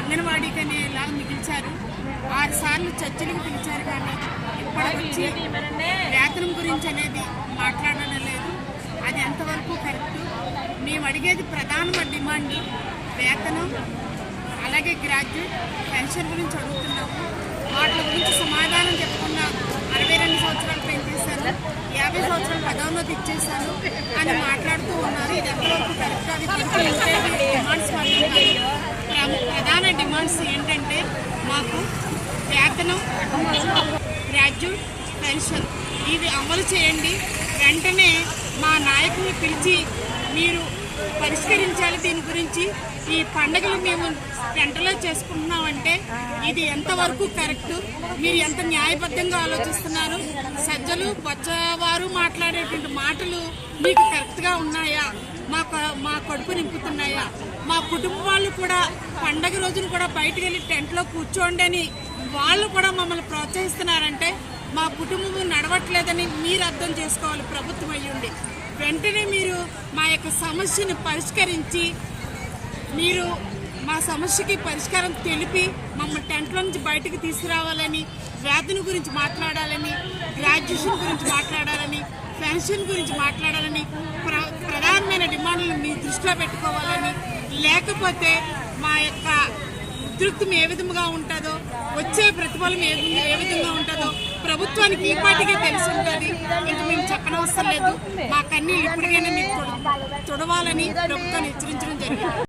అంగన్వాడీకి అనేలాగా మిగిల్చారు ఆరు సార్లు చర్చలకు పిలిచారు కానీ ఇప్పటికి వచ్చి వేతనం గురించి అనేది మాట్లాడడం లేదు. అది ఎంతవరకు కరెక్ట్? మేము అడిగేది ప్రధాన డిమాండ్ వేతనం అలాగే గ్రాడ్యుయేట్ పెన్షన్ గురించి అడుగుతున్నాము. వాటి గురించి సమాధానం చెప్పకుండా అరవై రెండు సంవత్సరాలు పెంచేశారు యాభై సంవత్సరాలు పదోన్నతి ఇచ్చేశారు అని మాట్లాడుతూ ఉన్నారు. ఇది ఎంతవరకు కరెక్ట్? అది డిమాండ్స్ మాకు వేతనం గ్రాడ్యుయేట్ పెన్షన్. ఇది అమలు చేయండి. వెంటనే మా నాయకుని పిలిచి మీరు పరిష్కరించాలి దీని గురించి. ఈ పండుగలు మేము వెంటలో చేసుకుంటున్నామంటే ఇది ఎంతవరకు కరెక్ట్? మీరు ఎంత న్యాయబద్ధంగా ఆలోచిస్తున్నారు? సజ్జలు బొచ్చవారు మాట్లాడేటువంటి మాటలు మీకు కరెక్ట్గా ఉన్నాయి మా కడుపు నింపుతున్నాయా? మా కుటుంబ వాళ్ళు కూడా పండగ రోజున కూడా బయటకు వెళ్ళి టెంట్లో కూర్చోండి అని వాళ్ళు కూడా మమ్మల్ని ప్రోత్సహిస్తున్నారంటే మా కుటుంబం నడవట్లేదని మీరు అర్థం చేసుకోవాలి ప్రభుత్వం అయ్యుండి. వెంటనే మీరు మా యొక్క సమస్యను పరిష్కరించి మీరు మా సమస్యకి పరిష్కారం తెలిపి మమ్మల్ని టెంట్లో నుంచి బయటకు తీసుకురావాలని వేతన గురించి మాట్లాడాలని గ్రాడ్యుయేషన్ గురించి మాట్లాడాలని పెన్షన్ గురించి మాట్లాడాలని దృష్టిలో పెట్టుకోవాలని. లేకపోతే మా యొక్క ఉద్రిక్తం ఏ విధంగా ఉంటుందో వచ్చే ప్రతిఫలం ఏ విధంగా- ఏ విధంగా ఉంటుందో ప్రభుత్వానికి ఈ పాటికే తెలిసి ఉంటుంది ఇంకా మేము చెప్పనవసరం లేదు. మా కన్నీ ఇప్పటికైనా మీకు తొడవాలని ప్రభుత్వాన్ని హెచ్చరించడం జరిగింది.